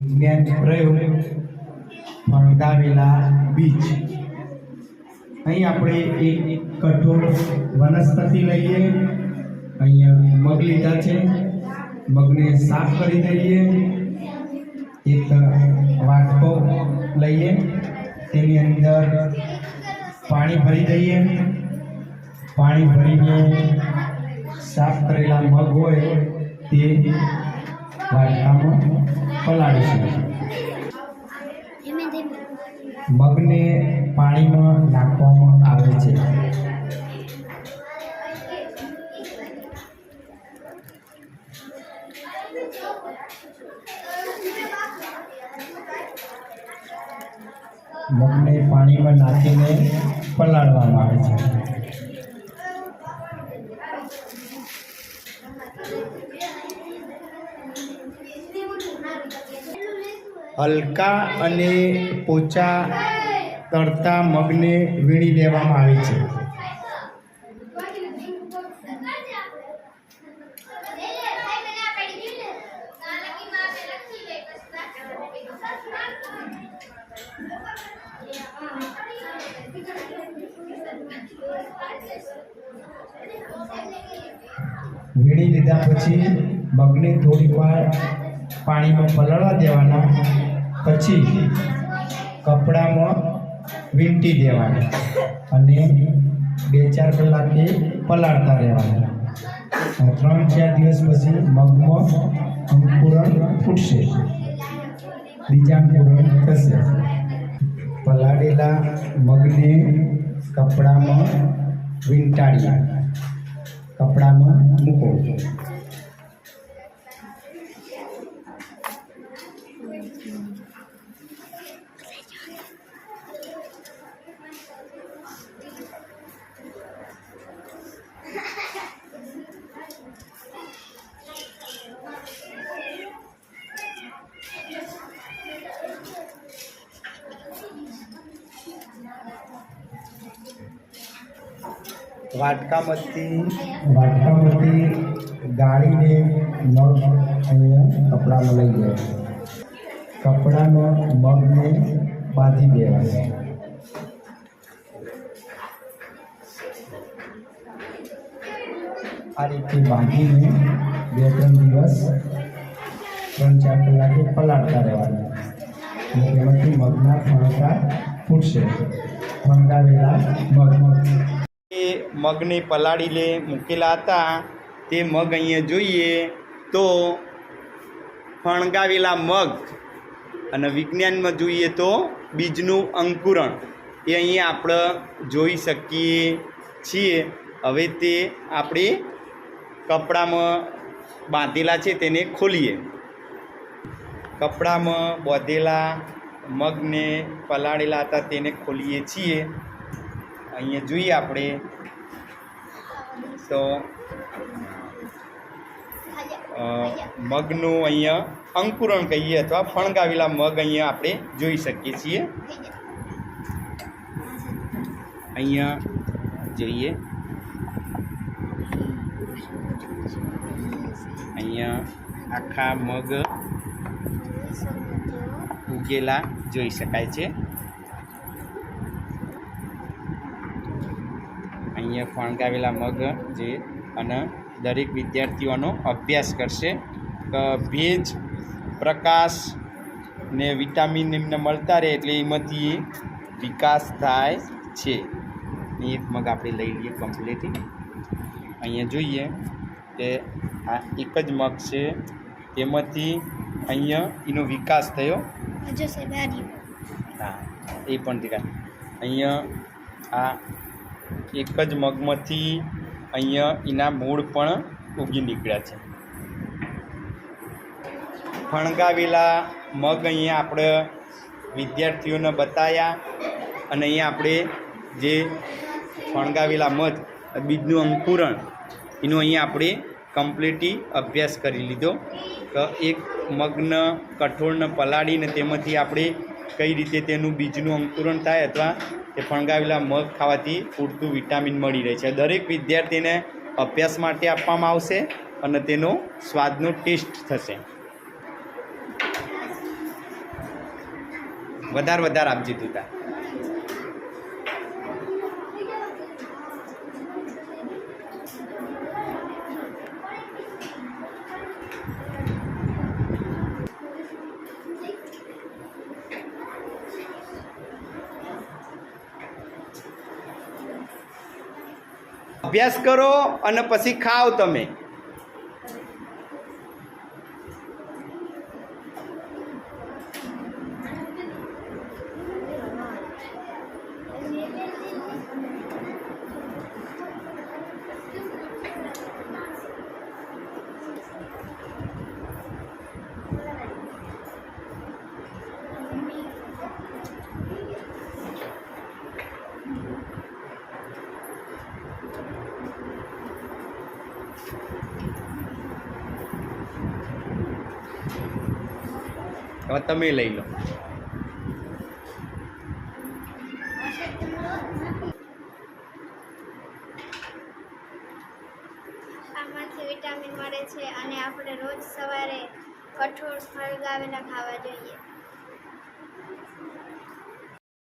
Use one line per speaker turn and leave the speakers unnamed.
વિજ્ઞાન પ્રયોગ ફણગાવેલા બીજ અહીં આપણે એક કઠોળ વનસ્પતિ લઈએ અહીંયા મગ લીધા છે મગને સાફ કરી દઈએ એક વાટકો લઈએ તેની અંદર પાણી ભરી દઈએ પાણી ભરીને સાફ કરેલા મગ હોય તે વાટકામાં પલાળીશું મગને પાણીમાં નાખવામાં આવે છે. મગને પાણીમાં નાખીને પલાળવામાં આવે છે. હલકા અને પોચા તરતા મગને વીણી લેવામાં આવે છે. વીણી લીધા પછી મગને થોડી વાર પાણીમાં પલળવા દેવાના. પછી કપડામાં વીંટી દેવાની અને બે ચાર કલાકે પલાળતા રહેવાના. ત્રણ ચાર દિવસ પછી મગમાં અંકુરણ ફૂટશે. બીજા અંકુરણ થશે. પલાળેલા મગને કપડામાં વીંટાડીએ કપડામાં મૂકો. વાટકામાંથી વાટકામાંથી ગાળીને મગ અહીંયા કપડામાં લઈ જાય કપડામાં મગને બાંધી દેવાય. આ રીતે બાંધીને બે ત્રણ દિવસ ત્રણ ચાર કલાકે પલાળતા રહેવાના. અને તેમાંથી મગના ફણકા ફૂટશે. ફણગાવેલા મગ.
એ મગને પલાળી લે, મૂકેલા હતા. તે મગ અહીંયા જોઈએ તો ફણગાવેલા મગ. અને વિજ્ઞાનમાં જોઈએ તો બીજનું અંકુરણ. એ અહીંયા આપણે જોઈ શકીએ છીએ. હવે તે આપણે કપડામાં બાંધેલા છે તેને ખોલીએ. કપડામાં બાંધેલા મગને પલાળેલા હતા તેને ખોલીએ છીએ. અહીંયા જોઈએ આપણે તો મગનું અહીંયા અંકુરણ કહીએ અથવા ફણગાવેલા મગ અહીંયા આપણે જોઈ શકીએ છીએ. અહીંયા જોઈએ. અહીંયા આખા મગ ઉગેલા જોઈ શકાય છે. અહીંયા ફણગાવેલા મગ જે અને દરેક વિદ્યાર્થીઓનો અભ્યાસ કરશે. ભેજ પ્રકાશ ને વિટામિન એમને મળતા રહે એટલે એમાંથી વિકાસ થાય છે. એક મગ આપણે લઈ લઈએ કમ્પ્લેટી અહીંયા જોઈએ કે આ એક જ મગ છે. તેમાંથી અહીંયા એનો વિકાસ થયો. હા એ પણ ઠીક અહીંયા આ એક જ મગમાંથી અહીંયા એના મૂળ પણ ઉગી નીકળ્યા છે. ફણગાવેલા મગ અહીંયા આપણે વિદ્યાર્થીઓને બતાવ્યા અને અહીંયા આપણે જે ફણગાવેલા મગ બીજનું અંકુરણ, એનું અહીંયા આપણે કમ્પ્લીટલી અભ્યાસ કરી લીધો. કે એક મગ્ન કઠોળને પલાળીને તેમાંથી આપણે કઈ રીતે તેનું બીજનું અંકુરણ થાય અથવા કે ફણગાવેલા મગ ખાવાથી પૂરતું વિટામિન મળી રહે છે. દરેક વિદ્યાર્થીને અભ્યાસ માટે આપવામાં આવશે અને તેનો સ્વાદનો ટેસ્ટ થશે. વધારે વધારે આપજે તું. અભ્યાસ કરો અને પછી ખાઓ તમે. હવે તમે લઈ લો.
આમાંથી વિટામિન મળે છે અને આપણે રોજ સવારે કઠોળ ફળગાવેલા ખાવા જોઈએ.